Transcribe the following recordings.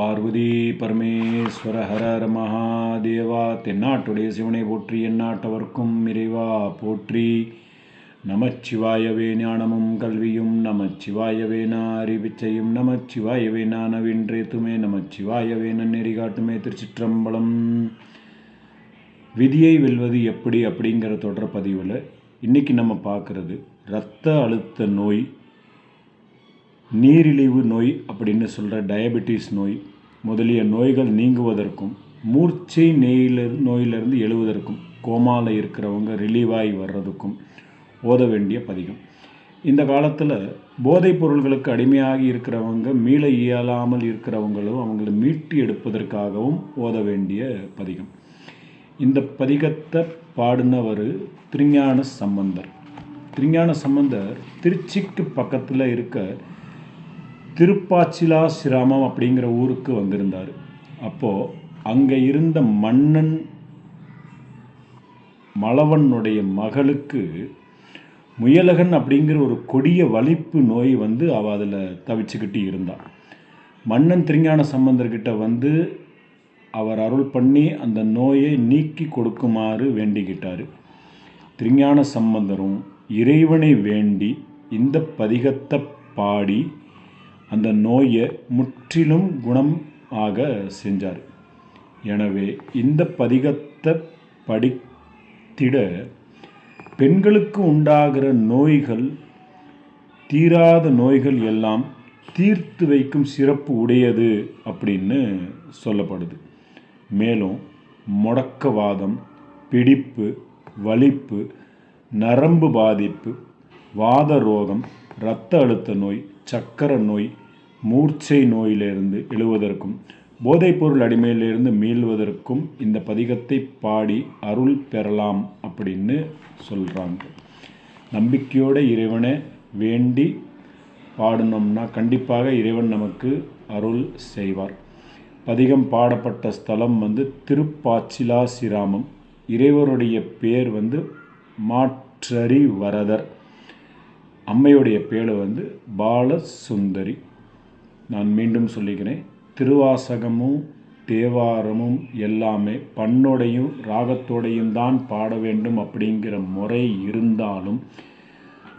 பார்வதி பரமேஸ்வர ஹரர் மகாதேவா தென்னாட்டுடைய சிவனை போற்றி எந்நாட்டவர்க்கும் இறைவா போற்றி. நமச்சிவாயவே ஞானமும் கல்வியும் நமச்சிவாயவே அறிவிச்சையும் நமச்சிவாயவே நானவின்றேத்துமே நவின்றேத்துமே நமச்சிவாயவே நன்னெறி காட்டுமே திருச்சிற்றம்பலம். விதியை வெல்வது எப்படி அப்படிங்கிற தொடர் பதிவில் இன்றைக்கி நம்ம பார்க்குறது இரத்த அழுத்த நோய் நீரிழிவு நோய் அப்படின்னு சொல்கிற டயபெட்டிஸ் நோய் முதலிய நோய்கள் நீங்குவதற்கும் மூர்ச்சை நெய்யில நோயிலிருந்து எழுவதற்கும் கோமாவில் இருக்கிறவங்க ரிலீவாகி வர்றதுக்கும் ஓத வேண்டிய பதிகம். இந்த காலத்தில் போதைப் பொருள்களுக்கு அடிமையாகி இருக்கிறவங்க மீள இயலாமல் இருக்கிறவங்களும் அவங்களை மீட்டு எடுப்பதற்காகவும் ஓத வேண்டிய பதிகம். இந்த பதிகத்தை பாடினவர் திருஞான சம்பந்தர். திருஞான சம்பந்தர் திருச்சிக்கு பக்கத்தில் இருக்க திருப்பாச்சிலாசிராமம் அப்படிங்கிற ஊருக்கு வந்திருந்தார். அப்போது அங்கே இருந்த மன்னன் மலவனுடைய மகளுக்கு முயலகன் அப்படிங்கிற ஒரு கொடிய வலிப்பு நோய் வந்து அவள் அதில் தவிச்சுக்கிட்டு இருந்தாள் மன்னன் திருஞான சம்பந்தர்கிட்ட வந்து அவர் அருள் பண்ணி அந்த நோயை நீக்கி கொடுக்குமாறு வேண்டிக்கிட்டார். திருஞான சம்பந்தரும் இறைவனை வேண்டி இந்த பதிகத்தை பாடி அந்த நோயை முற்றிலும் குணம் ஆக செஞ்சார். எனவே இந்த பதிகத்தை படித்திட பெண்களுக்கு உண்டாகிற நோய்கள் தீராத நோய்கள் எல்லாம் தீர்த்து வைக்கும் சிறப்பு உடையது அப்படின்னு சொல்லப்படுது. மேலும் முடக்கவாதம் பிடிப்பு வலிப்பு நரம்பு பாதிப்பு வாத ரோகம் இரத்த அழுத்த நோய் சக்கர நோய் மூர்ச்சை நோயிலிருந்து எழுவதற்கும் போதைப்பொருள் அடிமையிலிருந்து மீள்வதற்கும் இந்த பதிகத்தை பாடி அருள் பெறலாம் அப்படின்னு சொல்கிறாங்க நம்பிக்கையோட இறைவனை வேண்டி பாடினோம்னா கண்டிப்பாக இறைவன் நமக்கு அருள் செய்வார். பதிகம் பாடப்பட்ட ஸ்தலம் வந்து திருப்பாச்சிலாசிராமம். இறைவருடைய பேர் வந்து மாற்றரி வரதர் அம்மையுடைய பேர் வந்து பாலசுந்தரி. நான் மீண்டும் சொல்லிக்கிறேன் திருவாசகமும் தேவாரமும் எல்லாமே பண்ணோடையும் ராகத்தோடையும் தான் பாட வேண்டும் அப்படிங்கிற முறை இருந்தாலும்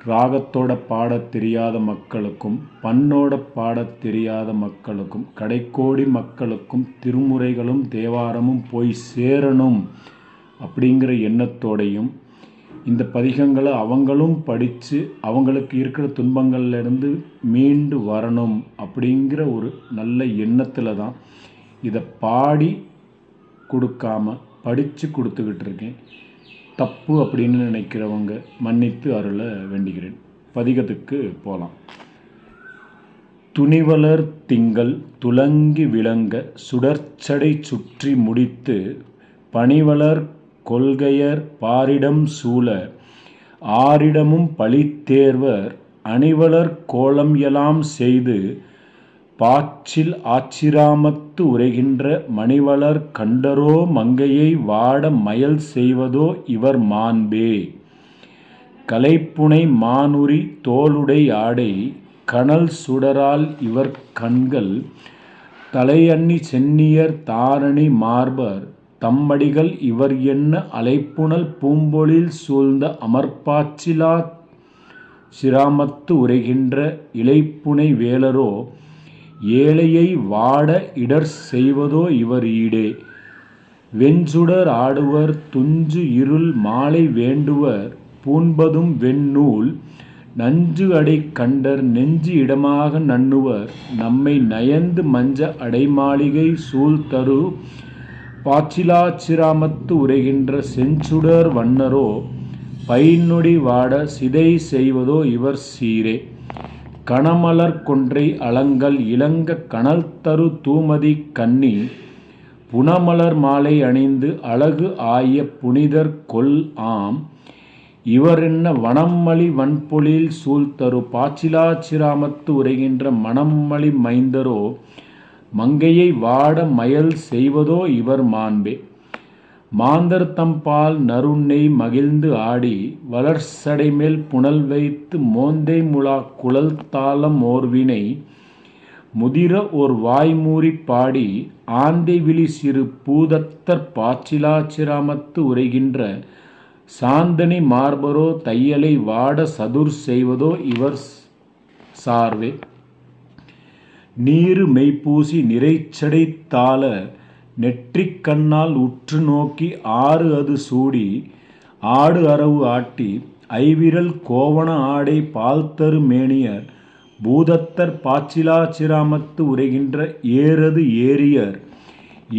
ராகத்தோட பாட தெரியாத மக்களுக்கும் பண்ணோட பாட தெரியாத மக்களுக்கும் கடைக்கோடி மக்களுக்கும் திருமுறைகளும் தேவாரமும் போய் சேரணும் அப்படிங்கிற எண்ணத்தோடையும் இந்த பதிகங்களை அவங்களும் படித்து அவங்களுக்கு இருக்கிற துன்பங்கள்லேருந்து மீண்டு வரணும் அப்படிங்கிற ஒரு நல்ல எண்ணத்தில் தான் இதை பாடி கொடுக்காம படித்து கொடுத்துக்கிட்டு இருக்கேன். தப்பு அப்படின்னு நினைக்கிறவங்க மன்னித்து அருள வேண்டுகிறேன். பதிகத்துக்கு போகலாம் துணிவலர் திங்கள் துலங்கி விளங்க சுடற்சடை சுற்றி முடித்து பணிவலர் கொள்கையர் பாரிடம் சூழ ஆரிடமும் பழித்தேர்வர் அணிவலர் கோலம் எலாம் செய்து பாச்சில் ஆச்சிராமத்து உரைகின்ற மணிவளர் கண்டரோ மங்கையை வாட மயல் செய்வதோ இவர் மாண்பே. கலைப்புனை மானுரி தோளுடை ஆடை கனல் சுடரால் இவர் கண்கள் தலையண்ணி சென்னியர் தாரணி மார்பர் தம்மடிகள் இவர் என்ன அலைப்புணல் பூம்பொழில் சூழ்ந்த அமர்பாச்சிலா சிராமத்து உரைகின்ற இலைப்புனை வேலரோ ஏழையை வாட இடர் செய்வதோ இவர் ஈடே. வெஞ்சுடர் ஆடுவர் துஞ்சு இருள் மாலை வேண்டுவர் பூண்பதும் வெண்ணூல் நஞ்சு அடை கண்டர் நெஞ்சு இடமாக நண்ணுவர். நம்மை நயந்து மஞ்ச அடைமாளிகை சூழ்தரு பாச்சிலாச்சிராமத்து உரைகின்ற செஞ்சுடர் வண்ணரோ பைநொடி வாட சிதை செய்வதோ இவர் சீரே. கணமலர் கொன்றை அலங்கல் இளங்க கணல் தரு தூமதி கன்னி புனமலர் மாலை அணிந்து அழகு ஆய புனிதர் கொல் ஆம். இவரென்ன வனம்மளி வன்பொழில் சூழ்தரு பாச்சிலாச்சிராமத்து உரைகின்ற மணம்மளி மைந்தரோ மங்கையை வாட மயல் செய்வதோ இவர் மாண்பே. மாந்தர் தம்பால் நறுநெய் மகிழ்ந்து ஆடி வளர்சடைமேல் புனல் வைத்து மோந்தை முழா குழல் தாளம் ஓர்வினை முதிர ஓர் வாய்மூறி பாடி ஆந்தை விழி சிறு பூதத்தர் பாச்சிலாச்சிராமத்து உரைகின்ற சாந்தனி மார்பரோ தையலை வாட சதுர் செய்வதோ இவர் சார்வே. நீரு மெய்ப்பூசி நிறைச்சடை தாள நெற்றிக் கண்ணால் உற்று நோக்கி ஆறு அது சூடி ஆடு அரவு ஆட்டி ஐவிரல் கோவண ஆடை பால்தரு மேனியர் பூதத்தர் பாச்சிலாச்சிராமத்து உரைகின்ற ஏறது ஏரியர்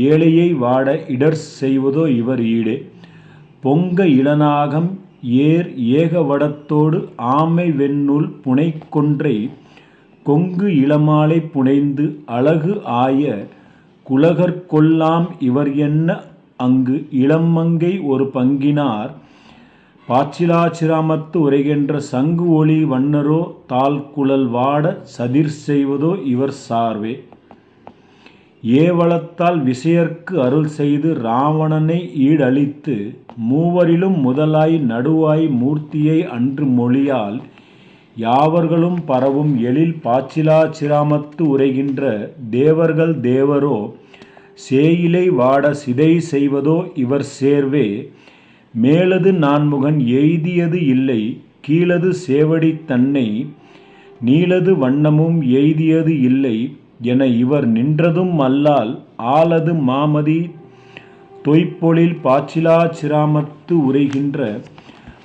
ஏழையை வாட இடர் செய்வதோ இவர் ஈடே. பொங்க இளநாகம் ஏர் ஏகவடத்தோடு ஆமை வெண்ணுல் புனைக்கொன்றை கொங்கு இளமாலை புனைந்து அழகு ஆய குலகர்கொல்லாம் இவர் என்ன? அங்கு இளமங்கை ஒரு பங்கினார். பாச்சிலாச்சிராமத்து உரைகின்ற சங்கு ஒளி வண்ணரோ தாழ்குழல் வாட சதிர் செய்வதோ இவர் சார்வே. ஏவலத்தால் விசயர்க்கு அருள் செய்து ராவணனை ஈடழித்து மூவரிலும் முதலாய் நடுவாய் மூர்த்தியை அன்று மொழியால் யாவர்களும் பரவும் எழில் பாச்சிலாச்சிராமத்து உரைகின்ற தேவர்கள் தேவரோ சேயிலை வாட சிதை செய்வதோ இவர் சேர்வே. மேலது நான்முகன் எய்தியது இல்லை கீழது சேவடி தன்னை நீலது வண்ணமும் எய்தியது இல்லை என இவர் நின்றதும் அல்லால் ஆலது மாமதி தொய்ப்பொழில் பாச்சிலாச்சிராமத்து உரைகின்ற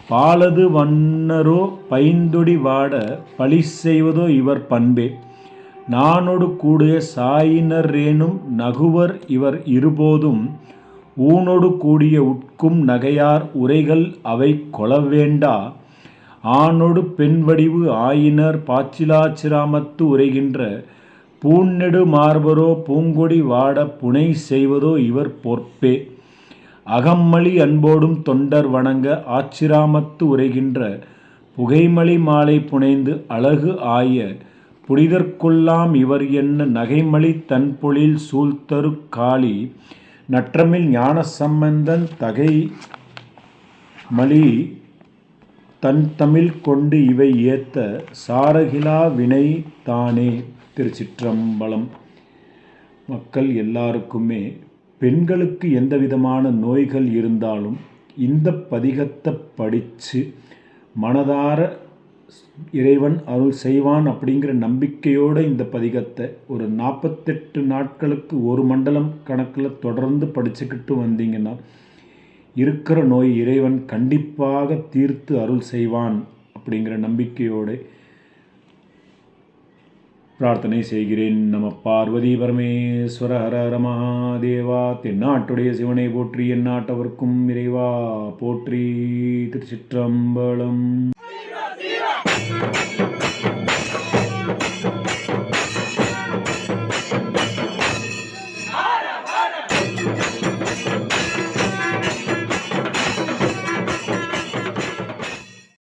பாலது வண்ணரோ பைந்தொடி வாட பழி செய்வதோ இவர் பண்பே. நானொடு கூடிய சாயினரேனும் நகுவர் இவர் இருபோதும். ஊனொடு கூடிய உட்கும் நகையார் உரைகள் அவை கொளவேண்டா. ஆணொடு பெண்வடிவு ஆயினர் பாச்சிலாச்சிராமத்து உரைகின்ற. பூநெடு மார்பரோ பூங்கொடி வாட புனை செய்வதோ இவர் பொற்பே. அகம்மளி அன்போடும் தொண்டர் வணங்க ஆச்சிராமத்து உரைகின்ற புகைமலி மாலை புனைந்து அழகு ஆய புனிதர்க்கொல்லாம் இவர் என்ன நகைமலி தன்பொழில் சூழ்த்தரு காளி நற்றமில் ஞானசம்பந்தன் தகை மலி தன் தமிழ் கொண்டு இவை ஏத்த சாரகிலா வினை தானே திருச்சிற்றம்பலம். மக்கள் எல்லாருக்குமே பெண்களுக்கு எந்த விதமான நோய்கள் இருந்தாலும் இந்த பதிகத்தை படித்து மனதார இறைவன் அருள் செய்வான் அப்படிங்கிற நம்பிக்கையோடு இந்த பதிகத்தை ஒரு நாற்பத்தெட்டு நாட்களுக்கு ஒரு மண்டலம் கணக்கில் தொடர்ந்து படிச்சுக்கிட்டு வந்தீங்கன்னா இருக்கிற நோய் இறைவன் கண்டிப்பாக தீர்த்து அருள் செய்வான் அப்படிங்கிற நம்பிக்கையோடு பிரார்த்தனை செய்கிறேன். நம பார்வதி பரமேஸ்வர ஹர ஹர மகாதேவா தென்னாட்டுடைய சிவனை போற்றி எந்நாட்டவர்க்கும் இறைவா போற்றி திருச்சிற்றம்பலம்.